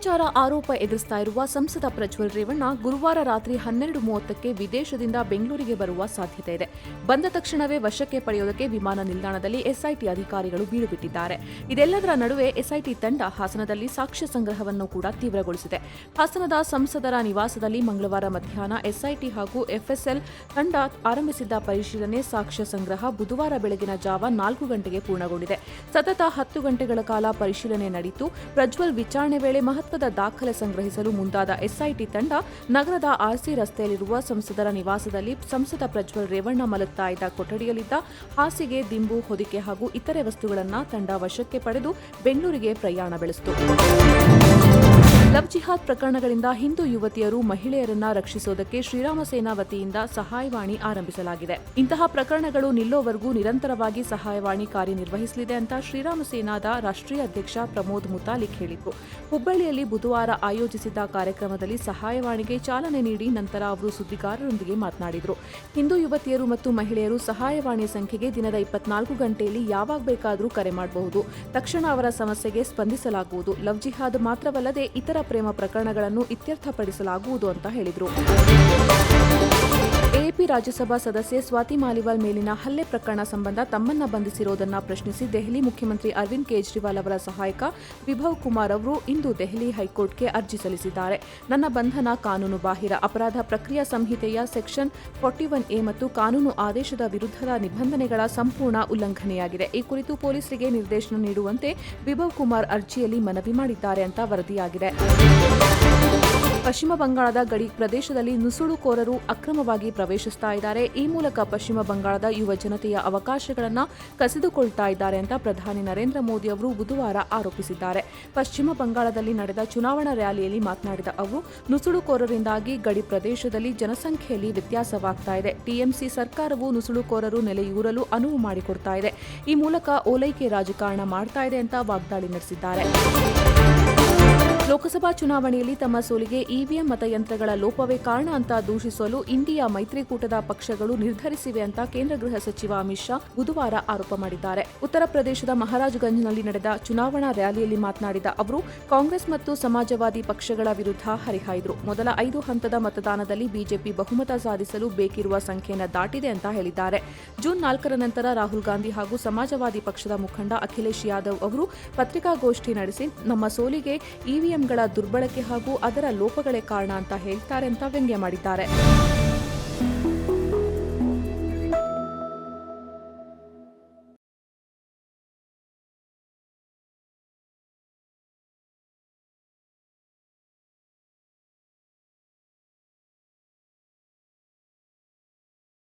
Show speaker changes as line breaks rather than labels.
ಅತ್ಯಾಚಾರ ಆರೋಪ ಎದುರಿಸ್ತಾ ಇರುವ ಸಂಸದ ಪ್ರಜ್ವಲ್ ರೇವಣ್ಣ ಗುರುವಾರ ರಾತ್ರಿ ಹನ್ನೆರಡು ಮೂವತ್ತಕ್ಕೆ ವಿದೇಶದಿಂದ ಬೆಂಗಳೂರಿಗೆ ಬರುವ ಸಾಧ್ಯತೆ ಇದೆ. ಬಂದ ತಕ್ಷಣವೇ ವಶಕ್ಕೆ ಪಡೆಯೋದಕ್ಕೆ ವಿಮಾನ ನಿಲ್ದಾಣದಲ್ಲಿ ಎಸ್ಐಟಿ ಅಧಿಕಾರಿಗಳು ಬೀಡುಬಿಟ್ಟಿದ್ದಾರೆ. ಇದೆಲ್ಲದರ ನಡುವೆ ಎಸ್ಐಟಿ ತಂಡ ಹಾಸನದಲ್ಲಿ ಸಾಕ್ಷ್ಯ ಸಂಗ್ರಹವನ್ನು ಕೂಡ ತೀವ್ರಗೊಳಿಸಿದೆ. ಹಾಸನದ ಸಂಸದರ ನಿವಾಸದಲ್ಲಿ ಮಂಗಳವಾರ ಮಧ್ಯಾಹ್ನ ಎಸ್ಐಟಿ ಹಾಗೂ ಎಫ್ಎಸ್ಎಲ್ ತಂಡ ಆರಂಭಿಸಿದ್ದ ಪರಿಶೀಲನೆ ಸಾಕ್ಷ್ಯ ಸಂಗ್ರಹ ಬುಧವಾರ ಬೆಳಗಿನ ಜಾವ ನಾಲ್ಕು ಗಂಟೆಗೆ ಪೂರ್ಣಗೊಂಡಿದೆ. ಸತತ ಹತ್ತು ಗಂಟೆಗಳ ಕಾಲ ಪರಿಶೀಲನೆ ನಡೆಯಿತು ಪ್ರಜ್ವಲ್ ವಿಚಾರಣೆ ವೇಳೆ ಮಹತ್ವದ ದಾಖಲೆ ಸಂಗ್ರಹಿಸಲು ಮುಂದಾದ ಎಸ್ಐಟಿ ತಂಡ ನಗರದ ಆರ್ಸಿ ರಸ್ತೆಯಲ್ಲಿರುವ ಸಂಸದರ ನಿವಾಸದಲ್ಲಿ ಸಂಸದ ಪ್ರಜ್ವಲ್ ರೇವಣ್ಣ ಮಲಗ್ತಾ ಇದ್ದ ಕೊಠಡಿಯಲ್ಲಿದ್ದ ಹಾಸಿಗೆ, ದಿಂಬು, ಹೊದಿಕೆ ಹಾಗೂ ಇತರೆ ವಸ್ತುಗಳನ್ನು ತಂಡ ವಶಕ್ಕೆ ಪಡೆದು ಬೆಂಗಳೂರಿಗೆ ಪ್ರಯಾಣ ಬೆಳೆಸಿತು. ಲವ್ ಜಿಹಾದ್ ಪ್ರಕರಣಗಳಿಂದ ಹಿಂದೂ ಯುವತಿಯರು ಮಹಿಳೆಯರನ್ನ ರಕ್ಷಿಸೋದಕ್ಕೆ ಶ್ರೀರಾಮ ಸೇನಾ ವತಿಯಿಂದ ಸಹಾಯವಾಣಿ ಆರಂಭಿಸಲಾಗಿದೆ. ಇಂತಹ ಪ್ರಕರಣಗಳು ನಿಲ್ಲೋವರೆಗೂ ನಿರಂತರವಾಗಿ ಸಹಾಯವಾಣಿ ಕಾರ್ಯನಿರ್ವಹಿಸಲಿದೆ ಅಂತ ಶ್ರೀರಾಮ ಸೇನಾದ ರಾಷ್ಟ್ರೀಯ ಅಧ್ಯಕ್ಷ ಪ್ರಮೋದ್ ಮುತಾಲಿಕ್ ಹೇಳಿದರು. ಹುಬ್ಬಳ್ಳಿಯಲ್ಲಿ ಬುಧವಾರ ಆಯೋಜಿಸಿದ್ದ ಕಾರ್ಯಕ್ರಮದಲ್ಲಿ ಸಹಾಯವಾಣಿಗೆ ಚಾಲನೆ ನೀಡಿ ನಂತರ ಅವರು ಸುದ್ದಿಗಾರರೊಂದಿಗೆ ಮಾತನಾಡಿದರು. ಹಿಂದೂ ಯುವತಿಯರು ಮತ್ತು ಮಹಿಳೆಯರು ಸಹಾಯವಾಣಿ ಸಂಖ್ಯೆಗೆ ದಿನದ ಇಪ್ಪತ್ನಾಲ್ಕು ಗಂಟೆಯಲ್ಲಿ ಯಾವಾಗ ಬೇಕಾದರೂ ಕರೆ ಮಾಡಬಹುದು. ತಕ್ಷಣ ಅವರ ಸಮಸ್ಯೆಗೆ ಸ್ಪಂದಿಸಲಾಗುವುದು. ಲವ್ ಜಿಹಾದ್ ಮಾತ್ರವಲ್ಲದೆ ಇತರ ಪ್ರೇಮ ಪ್ರಕರಣಗಳನ್ನು ಇತ್ಯರ್ಥಪಡಿಸಲಾಗುವುದು ಅಂತ ಹೇಳಿದರು. ಎಎಪಿ ರಾಜ್ಯಸಭಾ ಸದಸ್ಯೆ ಸ್ವಾತಿ ಮಾಲಿವಾಲ್ ಮೇಲಿನ ಹಲ್ಲೆ ಪ್ರಕರಣ ಸಂಬಂಧ ತಮ್ಮನ್ನ ಬಂಧಿಸಿರುವುದನ್ನು ಪ್ರಶ್ನಿಸಿ ದೆಹಲಿ ಮುಖ್ಯಮಂತ್ರಿ ಅರವಿಂದ್ ಕೇಜ್ರಿವಾಲ್ ಅವರ ಸಹಾಯಕ ವಿಭವ್ ಕುಮಾರ್ ಅವರು ಇಂದು ದೆಹಲಿ ಹೈಕೋರ್ಟ್ಗೆ ಅರ್ಜಿ ಸಲ್ಲಿಸಿದ್ದಾರೆ. ನನ್ನ ಬಂಧನ ಕಾನೂನು ಬಾಹಿರ, ಅಪರಾಧ ಪ್ರಕ್ರಿಯಾ ಸಂಹಿತೆಯ ಸೆಕ್ಷನ್ ಫಾರ್ಟಿ ಒನ್ ಎ ಮತ್ತು ಕಾನೂನು ಆದೇಶದ ವಿರುದ್ಧದ ನಿಬಂಧನೆಗಳ ಸಂಪೂರ್ಣ ಉಲ್ಲಂಘನೆಯಾಗಿದೆ. ಈ ಕುರಿತು ಪೊಲೀಸರಿಗೆ ನಿರ್ದೇಶನ ನೀಡುವಂತೆ ವಿಭವ್ ಕುಮಾರ್ ಅರ್ಜಿಯಲ್ಲಿ ಮನವಿ ಮಾಡಿದ್ದಾರೆ ಅಂತ ವರದಿಯಾಗಿದೆ. ಪಶ್ಚಿಮ ಬಂಗಾಳದ ಗಡಿ ಪ್ರದೇಶದಲ್ಲಿ ನುಸುಳುಕೋರರು ಅಕ್ರಮವಾಗಿ ಪ್ರವೇಶಿಸ್ತಾ ಇದ್ದಾರೆ. ಈ ಮೂಲಕ ಪಶ್ಚಿಮ ಬಂಗಾಳದ ಯುವ ಜನತೆಯ ಅವಕಾಶಗಳನ್ನು ಕಸಿದುಕೊಳ್ತಾ ಇದ್ದಾರೆ ಅಂತ ಪ್ರಧಾನಿ ನರೇಂದ್ರ ಮೋದಿ ಅವರು ಬುಧವಾರ ಆರೋಪಿಸಿದ್ದಾರೆ. ಪಶ್ಚಿಮ ಬಂಗಾಳದಲ್ಲಿ ನಡೆದ ಚುನಾವಣಾ ರ್ಯಾಲಿಯಲ್ಲಿ ಮಾತನಾಡಿದ ಅವರು, ನುಸುಳುಕೋರರಿಂದಾಗಿ ಗಡಿ ಪ್ರದೇಶದಲ್ಲಿ ಜನಸಂಖ್ಯೆಯಲ್ಲಿ ವ್ಯತ್ಯಾಸವಾಗ್ತಾ ಇದೆ. ಟಿಎಂಸಿ ಸರ್ಕಾರವು ನುಸುಳುಕೋರರು ನೆಲೆಯೂರಲು ಅನುವು ಮಾಡಿಕೊಡ್ತಾ ಇದೆ. ಈ ಮೂಲಕ ಓಲೈಕೆ ರಾಜಕಾರಣ ಮಾಡ್ತಾ ಇದೆ ಅಂತ ವಾಗ್ದಾಳಿ ನಡೆಸಿದ್ದಾರೆ. ಲೋಕಸಭಾ ಚುನಾವಣೆಯಲ್ಲಿ ತಮ್ಮ ಸೋಲಿಗೆ ಇವಿಎಂ ಮತಯಂತ್ರಗಳ ಲೋಪವೇ ಕಾರಣ ಅಂತ ದೂಷಿಸಲು ಇಂಡಿಯಾ ಮೈತ್ರಿಕೂಟದ ಪಕ್ಷಗಳು ನಿರ್ಧರಿಸಿವೆ ಅಂತ ಕೇಂದ್ರ ಗೃಹ ಸಚಿವ ಅಮಿತ್ ಶಾ ಬುಧವಾರ ಆರೋಪ ಮಾಡಿದ್ದಾರೆ. ಉತ್ತರ ಪ್ರದೇಶದ ಮಹಾರಾಜ್ಗಂಜ್ನಲ್ಲಿ ನಡೆದ ಚುನಾವಣಾ ರ್ಯಾಲಿಯಲ್ಲಿ ಮಾತನಾಡಿದ ಅವರು, ಕಾಂಗ್ರೆಸ್ ಮತ್ತು ಸಮಾಜವಾದಿ ಪಕ್ಷಗಳ ವಿರುದ್ಧ ಹರಿಹಾಯ್ದರು. ಮೊದಲ ಐದು ಹಂತದ ಮತದಾನದಲ್ಲಿ ಬಿಜೆಪಿ ಬಹುಮತ ಸಾಧಿಸಲು ಬೇಕಿರುವ ಸಂಖ್ಯೆಯನ್ನು ದಾಟಿದೆ ಅಂತ ಹೇಳಿದ್ದಾರೆ. ಜೂನ್ ನಾಲ್ಕರ ನಂತರ ರಾಹುಲ್ ಗಾಂಧಿ ಹಾಗೂ ಸಮಾಜವಾದಿ ಪಕ್ಷದ ಮುಖಂಡ ಅಖಿಲೇಶ್ ಯಾದವ್ ಅವರು ಪತ್ರಿಕಾಗೋಷ್ಠಿ ನಡೆಸಿ, ನಮ್ಮ ಸೋಲಿಗೆ ಇವಿಎಂಗಳ ದುರ್ಬಳಕೆ ಹಾಗೂ ಅದರ ಲೋಪಗಳೇ ಕಾರಣ ಅಂತ ಹೇಳ್ತಾರೆ ಅಂತ ವ್ಯಂಗ್ಯ ಮಾಡಿದ್ದಾರೆ.